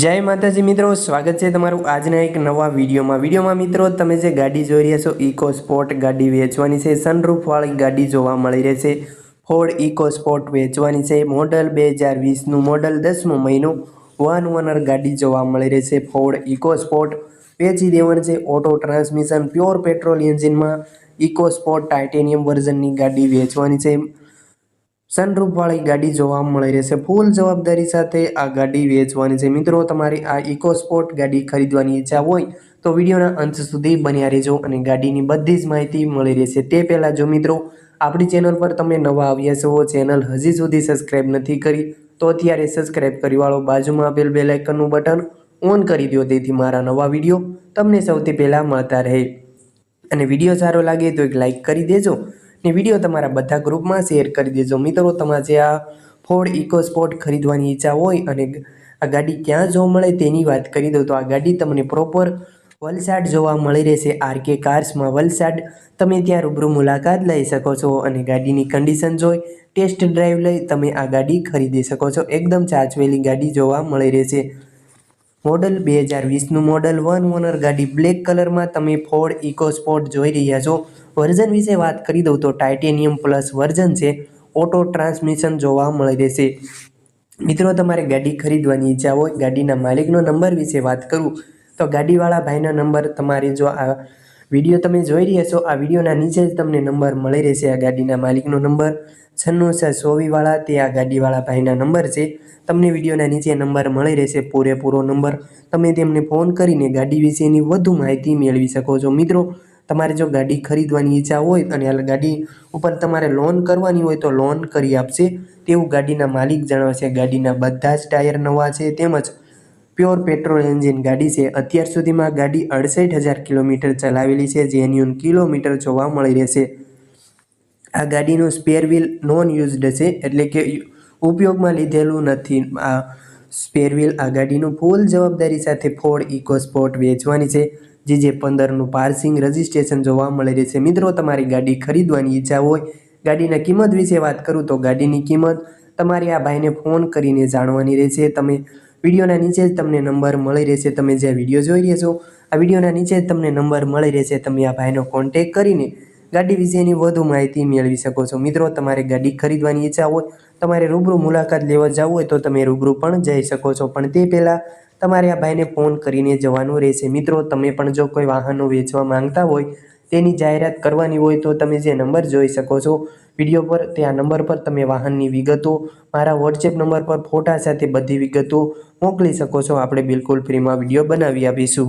જય માતાજી મિત્રો, સ્વાગત છે તમારું આજના એક નવા વિડીયોમાં. વિડીયોમાં મિત્રો, તમે જે ગાડી જોઈ રહ્યા છો, ઇકો સ્પોર્ટ ગાડી વેચવાની છે. સનરૂફવાળી ગાડી જોવા મળી રહેશે ફોર્ડ ઇકો સ્પોર્ટ વેચવાની છે. મોડલ બે હજાર વીસનું, મોડલ દસમો મહિનો વન ઓનર ગાડી જોવા મળી રહેશે ફોર્ડ ઇકો સ્પોર્ટ વેચી દેવાનું છે. ઓટો ટ્રાન્સમિશન પ્યોર પેટ્રોલ એન્જિનમાં ઇકો સ્પોર્ટ ટાઇટેનિયમ વર્ઝનની ગાડી વેચવાની છે. સનરૂફવાળી ગાડી જોવા મળી રહેશે. ફૂલ જવાબદારી સાથે આ ગાડી વેચવાની છે. મિત્રો, તમારી આ ઇકો સ્પોર્ટ ગાડી ખરીદવાની ઈચ્છા હોય તો વિડીયોના અંત સુધી બન્યા રહેજો અને ગાડીની બધી જ માહિતી મળી રહેશે. તે પહેલાં જો મિત્રો, આપણી ચેનલ પર તમે નવા આવ્યા છો, ચેનલ હજી સુધી સબસ્ક્રાઈબ નથી કરી, તો અત્યારે સબસ્ક્રાઈબ કરી વાળો બાજુમાં આપેલ બે લાઇકનનું બટન ઓન કરી દો. તેથી મારા નવા વીડિયો તમને સૌથી પહેલાં મળતા રહે. અને વીડિયો સારો લાગે તો એક લાઇક કરી દેજો. ને વીડિયો તમારા બધા ગ્રુપમાં શેર કરી દેજો. મિત્રો, તમારે આ ફોર્ડ ઇકો સ્પોર્ટ ખરીદવાની ઈચ્છા હોય અને આ ગાડી ક્યાં જોવા મળે તેની વાત કરી દઉં, તો આ ગાડી તમને પ્રોપર વલસાડ જોવા મળી રહેશે. આરકે કાર્સમાં વલસાડ. તમે ત્યાં રૂબરૂ મુલાકાત લઈ શકો છો અને ગાડીની કન્ડિશન જોઈ ટેસ્ટ ડ્રાઈવ લઈ તમે આ ગાડી ખરીદી શકો છો. એકદમ ચાચવેલી ગાડી જોવા મળી રહેશે. મોડલ બે હજાર વીસનું મોડલ. વન ઓનર ગાડી બ્લેક કલરમાં તમે ફોર્ડ ઇકો સ્પોર્ટ જોઈ રહ્યા છો. વર્ઝન વિશે વાત કરી દઉં તો ટાઇટેનિયમ પ્લસ વર્ઝન છે. ઓટો ટ્રાન્સમિશન જોવા મળી રહેશે. મિત્રો, તમારે ગાડી ખરીદવાની ઈચ્છા હોય, ગાડીના માલિકનો નંબર વિશે વાત કરું, તો ગાડીવાળા ભાઈનો નંબર તમારે જો આ વીડિયો તમે જોઈ રહ્યા છો. આ વિડીયોના નીચે જ તમને નંબર મળી રહેશે. આ ગાડીના માલિકનો નંબર છન્નું છે સોવીવાળા તે આ ગાડીવાળા ભાઈના નંબર છે. તમને વિડીયોના નીચે નંબર મળી રહેશે. પૂરેપૂરો નંબર. તમે તેમને ફોન કરીને ગાડી વિશેની વધુ માહિતી મેળવી શકો છો. મિત્રો, તમારે જો ગાડી ખરીદવાની ઈચ્છા હોય અને આ ગાડી ઉપર તમારે લોન કરવાની હોય તો લોન કરી આપશે. તેવું ગાડીના માલિક જણાવશે. ગાડીના બધા જ ટાયર નવા છે. તેમજ પ્યોર પેટ્રોલ એન્જિન ગાડી છે. અત્યાર સુધીમાં ગાડી અડસઠ હજાર કિલોમીટર ચલાવેલી છે જેન્યુન કિલોમીટર જોવા મળી રહેશે. આ ગાડીનું સ્પેર વ્હીલ નોન યુઝડ છે, એટલે કે ઉપયોગમાં લીધેલું નથી. આ સ્પેર વ્હીલ આ ગાડીનું ફૂલ જવાબદારી સાથે ફોર્ડ ઇકો સ્પોર્ટ વેચવાની છે, જે જે પંદરનું પાર્સિંગ રજિસ્ટ્રેશન જોવા મળી રહેશે. મિત્રો, તમારી ગાડી ખરીદવાની ઈચ્છા હોય, ગાડીના કિંમત વિશે વાત કરું તો ગાડીની કિંમત તમારે આ ભાઈને ફોન કરીને જાણવાની રહેશે. તમે વિડીયોના નીચે જ તમને નંબર મળી રહેશે, તમે જે વીડિયો જોઈ રહ્યા છો, આ વિડીયોના નીચે જ તમને નંબર મળી રહેશે, તમે આ ભાઈનો કોન્ટેક કરીને ગાડી વિશેની વધુ માહિતી મેળવી શકો છો. મિત્રો, તમારે ગાડી ખરીદવાની ઈચ્છા હોય, તમારે રૂબરૂ મુલાકાત લેવા જવું હોય તો તમે રૂબરૂ પણ જઈ શકો છો. પણ તે પહેલાં તમારે આ ભાઈને ફોન કરીને જવાનું રહેશે. મિત્રો, તમે પણ જો કોઈ વાહનો વેચવા માંગતા હોય, તેની જાહેરાત કરવાની હોય તો તમે જે નંબર જોઈ શકો છો વીડિયો પર તે આ નંબર પર તમે વાહનની વિગતો, મારા વોટ્સએપ નંબર પર ફોટા સાથે બધી વિગતો મોકલી શકો છો. આપણે બિલકુલ ફ્રીમાં વીડિયો બનાવી આપીશું.